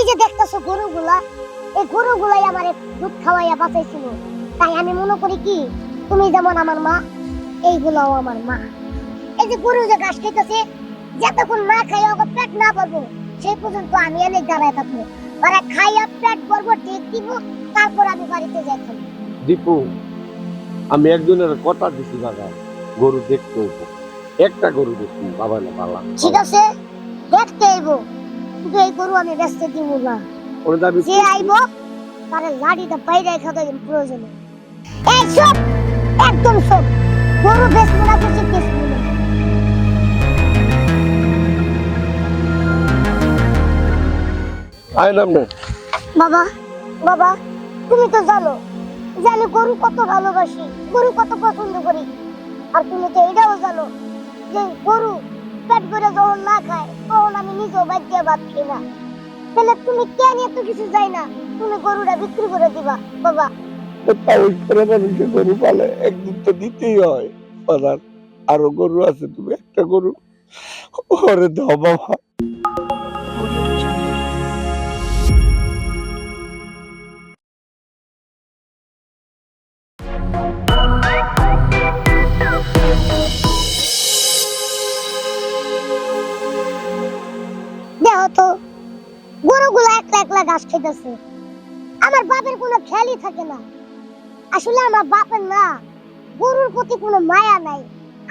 এই যে দেখতেছো গরুগুলা এই গরুগুলাই আমার দুধ খাওয়াইয়া বাঁচাইছিল। তাই আমি মনে করি কি তুমি যেমন আমার মা এইগুলাও আমার মা। এই যে গরু যে ঘাস খাইতেছে যতক্ষণ না খাই ওকে পেট না ভরবো সেই পর্যন্ত আমি এনে দাঁড়ায় থাকব। ওরা খাইয়া পেট ভরবো ঠিক দিব তারপর আমি বাড়িতে যাই খাব দীপু আমি একজনের কথা দিছি দাদা গরু দেখতে হইবো। একটা গরু দেখছি বাবা না পালা। ঠিক আছে দেখতে আইবো এই গরু আমি ব্যস্ত দিব না। ওর দাবি যে আইবো তার লাড়িটা বাইরে খাওয়া প্রয়োজনে। এই সব একদম সব। গরু বেশ মোড়া করছে বেশ মোড়া আইলাম না। বাবা বাবা তুমি তো জানো যে আমি গরু কত ভালোবাসি গরু কত পছন্দ করি। আর তুমি তো এটাও জানো যে গরু করে যখন না তখন আমি নিজেও ভাত খাই না। তাহলে তুমি কেন এত কিছু যাই না? তুমি গরুটা বিক্রি করে দিবা, বাবা। পালে দিতেই হয় আরও গরু আছে, তুমি একটা গরু। ওরে বাবা। ঘাস খেতেছে আমার বাপের কোনো খেয়ালই থাকে না। আসলে আমার বাপের না গরুর প্রতি কোনো মায়া নাই।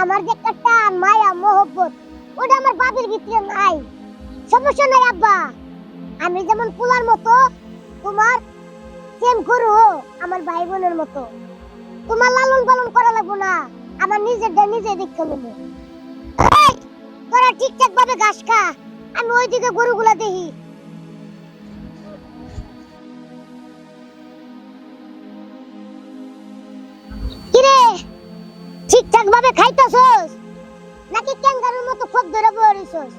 আমার যে একটা টান, মায়া, মহব্বত, ওটা আমার বাপের ভিতরে নাই। সমস্যা নাই, আব্বা। আমি যেমন পোলার মতো, তোমার সেম গরু আমার ভাই বোনের মতো। তোমার লালন পালন করা লাগবো না। আমার নিজের নিজে দেখতে নেব তোরা ঠিকঠাক ভাবে ঘাস খা। আমি ওইদিকে গরুগুলা দেখি। বড়িছস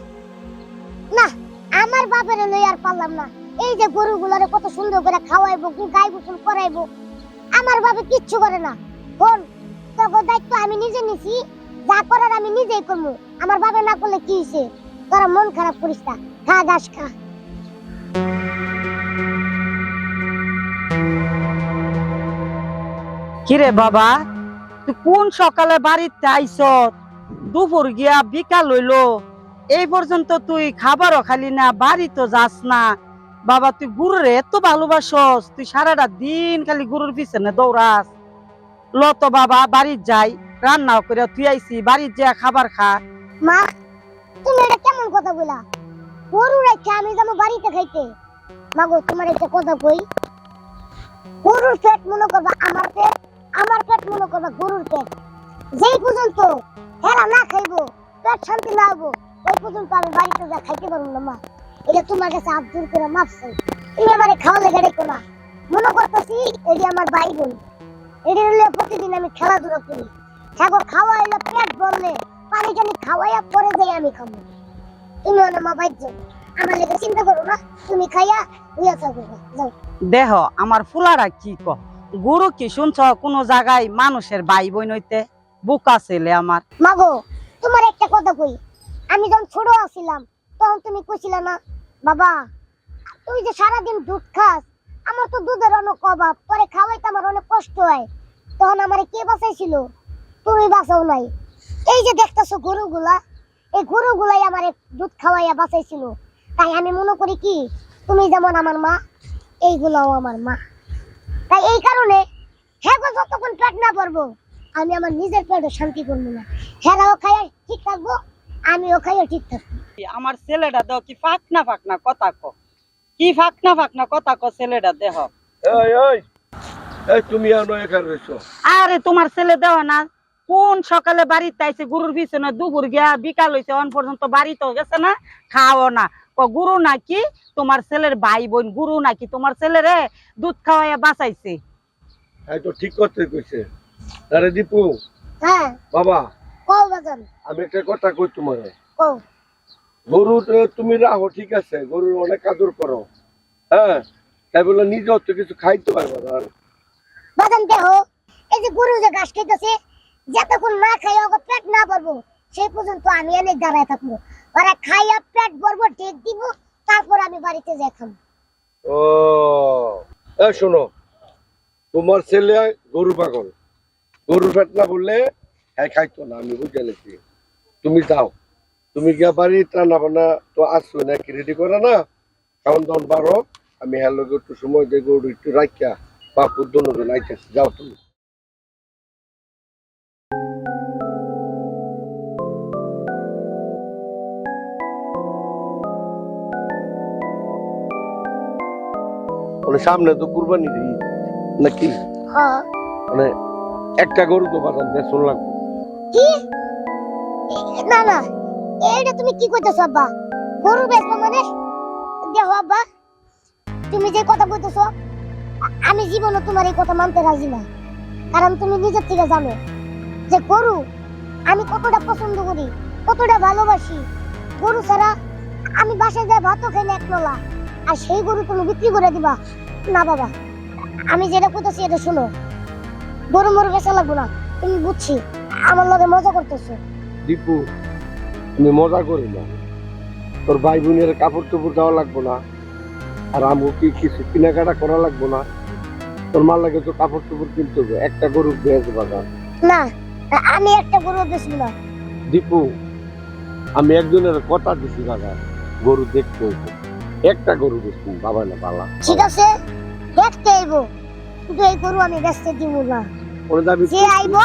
না, আমার বাপের লই আর পারলাম না। এই যে গরুগুলারে কত সুন্দর করে খাওয়াইবো গাই গোসল করাইবো, আমার বাপে কিচ্ছু করে না। কোন তোকে দায়িত্ব আমি নিজে নিছি, যা করার আমি নিজেই করব আমার বাবা না করলে কি হইছে? তোরা মন খারাপ করিস না, খা, ঘাস খা। কিরে বাবা, তুই কোন সকালে বাড়িতে আইস দুপুর গিয়া বিকাল হইল। এই পর্যন্ত তুই খাবারও খালি না বাড়ি তো যাস না। বাবা, তুই গুরুরে এত ভালোবাসস, তুই সারাটা দিন খালি গুরুর পিছনে দৌড়াস। ল তো বাবা, বাড়ির যাই, রান্নাও করে তুই আইসি, বাড়ির যা খাবার খা। মা, তুমি এটা কেমন কথা বলা? গরু রেখে আমি যাব বাড়িতে খাইতে। মাগো, তোমার একটা কথা কই? গরুর পেট মনে করবা আমার পেট আমার পেট মনে করবা গরুর পেট। যেই পর্যন্ত হেরা না খাইবো, পেট শান্তি না হব ওই পর্যন্ত আমি বাড়িতে যা খাইতে পারব না মা। এটা তোমার কাছে জোর করে মাপ চাই। তুমি আমারে খাওয়া লেগে রেখো না মনে করতেছি এটি আমার ভাই বোন এটি হলে প্রতিদিন আমি খেলাধুলা করি। ঠাকুর খাওয়া হইলে পেট ভরলে পানি টানি খাওয়াইয়া পরে যাই আমি খাব। তুমি মা বাইর আমার লেগে চিন্তা করো না তুমি খাইয়া উইয়া থাকো যাও। দেহ আমার ফুলারা কি ক? গুরু কি শুনছ কোনো জায়গায় মানুষের ভাই বোন হইতে? বুকা ছেলে আমার। মাগো তোমার একটা কথা কই। আমি যখন ছোট আছিলাম, তখন তুমি কইছিলে না, বাবা, তুই যে সারাদিন দুধ খাস, আমার তো দুধের অনেক অভাব, পরে খাওয়াইতে আমার অনেক কষ্ট হয়। তখন আমার কে বাঁচাইছিল? তুমি বাঁচাও নাই। এই যে দেখতেছো গরুগুলা, এই গরুগুলাই আমার দুধ খাওয়াইয়া বাঁচাইছিল। তাই আমি মনে করি কি, তুমি যেমন আমার মা, এইগুলাও আমার মা। তাই এই কারণে হ্যাঁ যতক্ষণ পেট না পড়ব আমি আমার নিজের পেটে শান্তি করব না। হেরাও খাইয়া ঠিক থাকব। আমিও খাইয়া ঠিক থাকব আমার ছেলেটা দেহ কি ফাঁকনা ফাঁকনা কথা ক? কি ফাঁকনা ফাঁকনা কথা ক ছেলেটা দেহ? তুমি আরে তোমার ছেলে দেহ না? কোন সকালে বাড়িতে আইছে গুরুর পিছনে দুপুর গিয়া বিকাল হইছে অন পর্যন্ত বাড়িতে গেছে না খাও না। ক গুরু নাকি তোমার ছেলের ভাই বোন গুরু নাকি তোমার ছেলেরে দুধ খাওয়াইয়া বাঁচাইছে? এই তো ঠিক করতে কইছে। আরে দীপু। হ্যাঁ। বাবা কও বাজান। আমি একটা কথা কই তোমার? কও। গরু তুমি রাখো ঠিক আছে? গরুর অনেক আদর করো। হ্যাঁ? তাই বলে নিজেও তো কিছু খাইতে পারবে না। আর বাজান দেহ এই যে গরু যে ঘাস খাইতেছে যতক্ষণ না খাই ওকে পেট না ভরবো সেই পর্যন্ত আমি এনে দাঁড়ায় থাকব। ওরা খাইয়া পেট ভরবো দিব তারপর আমি বাড়িতে যাই খাব ও এ শোনো তোমার ছেলে গরু পাগল। গরু পেট না বললে হ্যাঁ খাইতো না আমি বুঝে নিছি তুমি যাও। তুমি গিয়া বাড়ি রান্না বান্না তো আসছো নাকি? রেডি করে না? খাওয়ান দাওয়ান পারো আমি হ্যালো একটু সময় গরু একটু রাখিয়া বাপুর দোনো আইতেছি যাও তুমি। মানে সামনে তো কুরবানি দিই নাকি? হ্যাঁ। মানে একটা গরু তো বাজার বেসন লাগবে। কি? না না এটা তুমি কি কইতেছো, আব্বা? গরু বেচবো মানে? দেখো, আব্বা, তুমি যে কথা বলতেছো আমি জীবনে তোমার এই কথা মানতে রাজি না। কারণ তুমি নিজের থেকে জানো যে গরু, আমি কতটা পছন্দ করি, কতটা ভালোবাসি। গরু ছাড়া আমি বাসায় যাই ভাতও খাই না এক নলা। আর সেই গরু তুমি বিক্রি করে দিবা? না, বাবা, আমি যেটা কইতেছি এটা শোনো। গরু মরু বেচা লাগবো না, তুমি বুঝছি। আমার লগে মজা করতেছো। দীপু আমি মজা করি না। তোর ভাই বোনের কাপড় চোপড় দেওয়া লাগবো না। আর আমগো কি কিছু কেনাকাটা করা লাগবো না। তোর মার লাগে তো কাপড় চোপড় কিনতে হবে। একটা গরু বেঁচে বাজার না আমি একটা গরু বেচবো না দীপু আমি একজনের কথা দিছি বাজার গরু দেখতে হইবে। একটা গরু বেশি বাবা না পালা ঠিক আছে দেখতে আইবো কিন্তু এই গরু আমি বেচতে দিব না। ওরে দাবি যে আইবো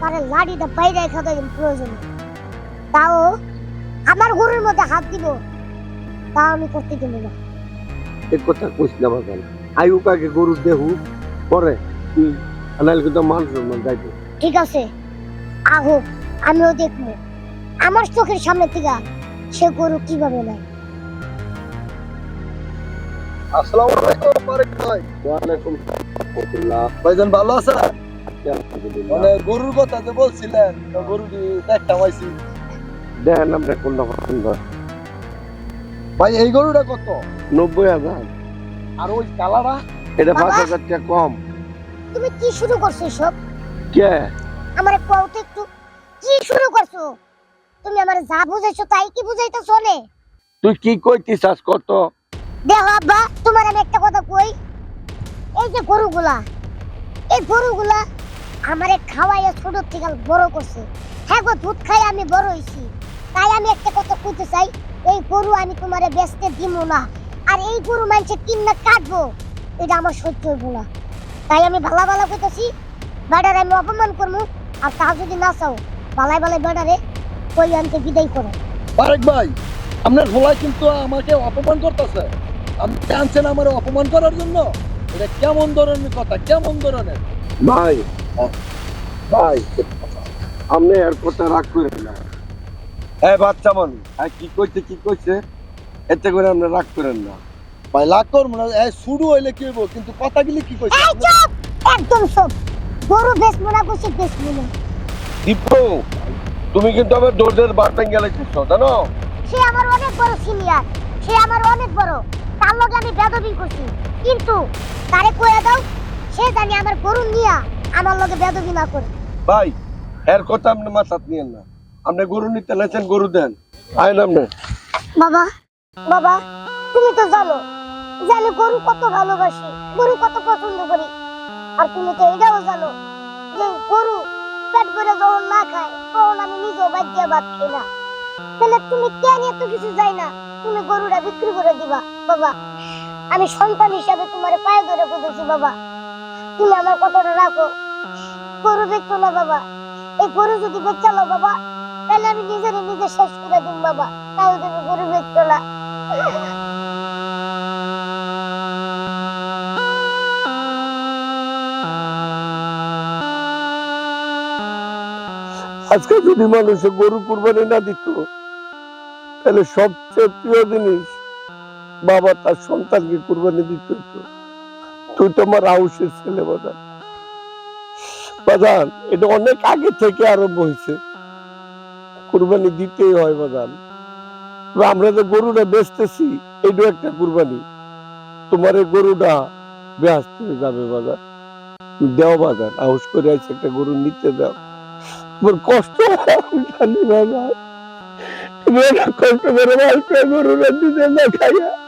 তারে লাঠিটা বাইরে খাতে প্রয়োজন। তাও আমার গরুর মধ্যে হাত দিব তাও আমি করতে দিব না। এক কথা কইস না গরু দেহু? পরে। তুই আনাইলে কিন্তু মান সম্মান ঠিক আছে। আহো আমিও দেখব। আমার চোখের সামনে থেকে সে গরু কীভাবে নেয়। আসসালামু আলাইকুম ভাই ওয়ালাইকুম আসসালাম। ভাইজান ভালো আছে আলহামদুলিল্লাহ মানে গরুর কথা যে বলছিলেন গরু পাইছি দেখেন আমরা কোনটা পছন্দ ভাই এই গরুটা কত? নব্বই হাজার। আর ওই কালারা এটা পাঁচ হাজার টাকা কম। তুমি কি শুরু করছ সব কে? আমার কও তো একটু কি শুরু করছ? তুমি আমার যা বুঝাইছো তাই কি বুঝাইতে চলে তুই কি কইতে চাস কত? দেখো আব্বা তোমার আমি একটা কথা কই। এই যে গরুগুলা এই গরুগুলা আমারে খাওয়াইয়া ছোট থেকে বড় করছে। হ্যাঁ গো দুধ খাই আমি বড় হইছি। তাই আমি একটা কথা কইতে চাই এই গরু আমি তোমারে বেচতে দিব না। আর এই গরু মানুষে কিন্না কাটবো এটা আমার সহ্য হইব না। তাই আমি ভালো ভালো কইতেছি বেটারে আমি অপমান করব আর তা যদি না চাও বালাই বালাই বেটারে কই আনতে বিদায় করো। বারেক ভাই আপনার ভোলাই কিন্তু আমাকে অপমান করতেছে। আপনি আনছেন আমার অপমান করার জন্য? এটা কেমন ধরনের কথা কেমন ধরনের? ভাই ভাই আপনি কথা রাগ করে না। হ্যাঁ বাচ্চা মানুষ হ্যাঁ কি কইছে কি কইছে? এতে করে আপনি রাগ করেন না। ভাই লাগ করব না। এই শুরু হইলে কি হইব? কিন্তু কথাগুলি কি কইছে? একদম সব গরু বেচবো না কইছে বেচবো না দীপু তুমি কিন্তু আমার দৌড়ের বারটাং গেলে জানো? সে আমার অনেক বড় সিনিয়র সে আমার অনেক বড়। তার লগে আমি বেদবি করছি। কিন্তু তারে কয়ে দাও সে জানি আমার গরু নিয়া। আমার লগে বেদবি না করে। ভাই এর কথা আপনি মাথাত নিয়েন না। আপনি গরু নিতে লেছেন গরু দেন। আইন আপনি। বাবা বাবা তুমি তো জানো যে আমি গরু কত ভালোবাসি গরু কত পছন্দ করি। আর তুমি তো এটাও জানো যে গরু পেট ভরে যখন না খায় তখন আমি নিজেও বাদ দিয়ে ভাত খাই না। তাহলে তুমি কেন এত কিছু যাই না? তুমি গরুটা বিক্রি করে দিবা বাবা। আমি সন্তান হিসাবে তোমার পায়ে ধরে বলেছি বাবা। তুমি আমার কথাটা রাখো। গরু দেখছ না বাবা। এই গরু যদি বেচালো বাবা, তাহলে আমি নিজের নিজে শেষ করে দিন বাবা। তাহলে তুমি গরু বেচছো না আজকে যদি মানুষে গরু কুরবানি না দিত, তাহলে সবচেয়ে প্রিয় জিনিস বাবা তার সন্তানকে কুরবানি দিত হইতো। তুই তো আমার আউসের ছেলে বাজান। বাজান, এটা অনেক আগে থেকে আরম্ভ হয়েছে। কুরবানি দিতেই হয় বাজান। আমরা যে গরুটা বেচতেছি, এটাও একটা কুরবানি। তোমার এই গরুটা ব্যস্ত হয়ে যাবে বাজার দেও বাজার আউস করে আছে একটা গরু নিতে দাও। তোমার কষ্ট জানি বাবা তুমি কষ্ট করে গরুরা দিতে না খাইয়া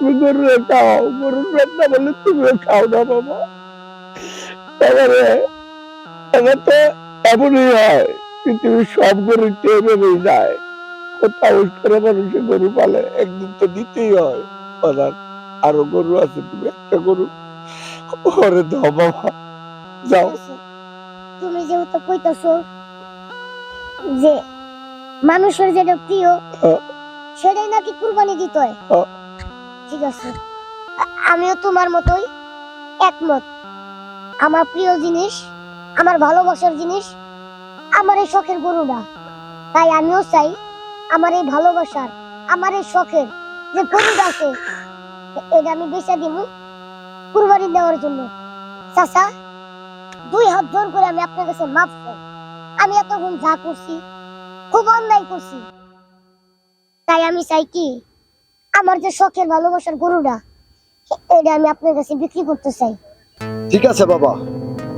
তুমি গরু খাও গরুর পেট না বললে তুমিও খাও না বাবা। এবারে এবার তো এমনই হয় পৃথিবীর সব গরু টেবেই যায়। কোথাও করে গরু পালে একদিন তো দিতেই হয়। আরও গরু আছে তুমি একটা গরু। ওরে দাও বাবা যাও। তুমি যেহেতু কইতাছো যে মানুষের যেটা প্রিয় হ্যাঁ। সেটাই নাকি কুরবানি দিতে হয়। হ্যাঁ। ঠিক আছে। আমিও তোমার মতোই একমত। আমার প্রিয় জিনিস, আমার ভালোবাসার জিনিস, আমার এই শখের গরুটা তাই আমিও চাই আমার এই ভালোবাসার, আমার এই শখের যে গরুটা আছে, এটা আমি বেচা দিব কুরবানি দেওয়ার জন্য। চাচা, দুই হাত জোর করে আমি আপনার কাছে মাফ চাই। আমি এতক্ষণ যা করছি, খুব অন্যায় করছি। তাই আমি চাই কি আমার যে শখের ভালোবাসার গরুটা এটা আমি আপনার কাছে বিক্রি করতে চাই। ঠিক আছে বাবা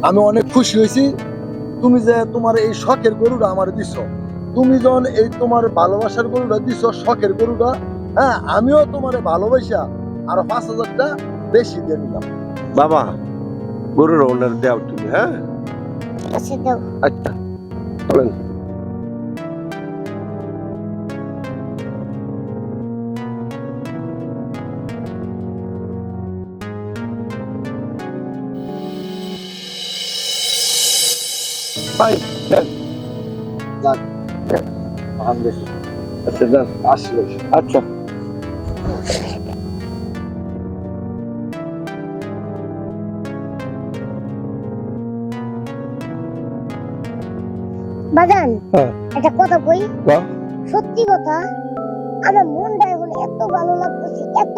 আমি অনেক খুশি হয়েছি। তুমি যে তোমার এই শখের গরুটা আমার দিছ তুমি যখন এই তোমার ভালোবাসার গরুটা দিছ শখের গরুটা হ্যাঁ আমিও তোমার ভালোবাসা আর পাঁচ হাজারটা বেশি দিয়ে নিলাম বাবা গরুর ওনার দাও তুমি হ্যাঁ? ঠিক আছে দাও। আচ্ছা চলেন। ভাই আচ্ছা যান আসলে আচ্ছা। বাজান হ্যাঁ। একটা কথা কই? সত্যি কথা আমার মনটা এখন এত ভালো লাগতেছে এত।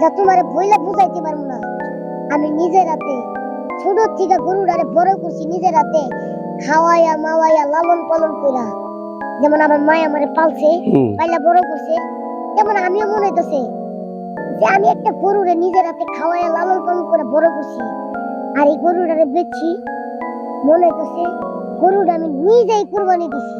যা তোমারে বইলা বুঝাইতে পারব না। আমি নিজে হাতে ছোট থেকে গরুটারে বড় করছি নিজের হাতে খাওয়াইয়া মাওয়াইয়া লালন পালন কইরা। যেমন আমার মা আমারে পালছে পাইলা বড় করছে তেমন আমিও মনে হইতেছে যে আমি একটা গরুরে নিজের হাতে খাওয়াইয়া লালন পালন করে বড় করছি। আর এই গরুটারে বেচছি মনে হইতেছে গরুটা আমি নিজেই কুরবানি দিছি।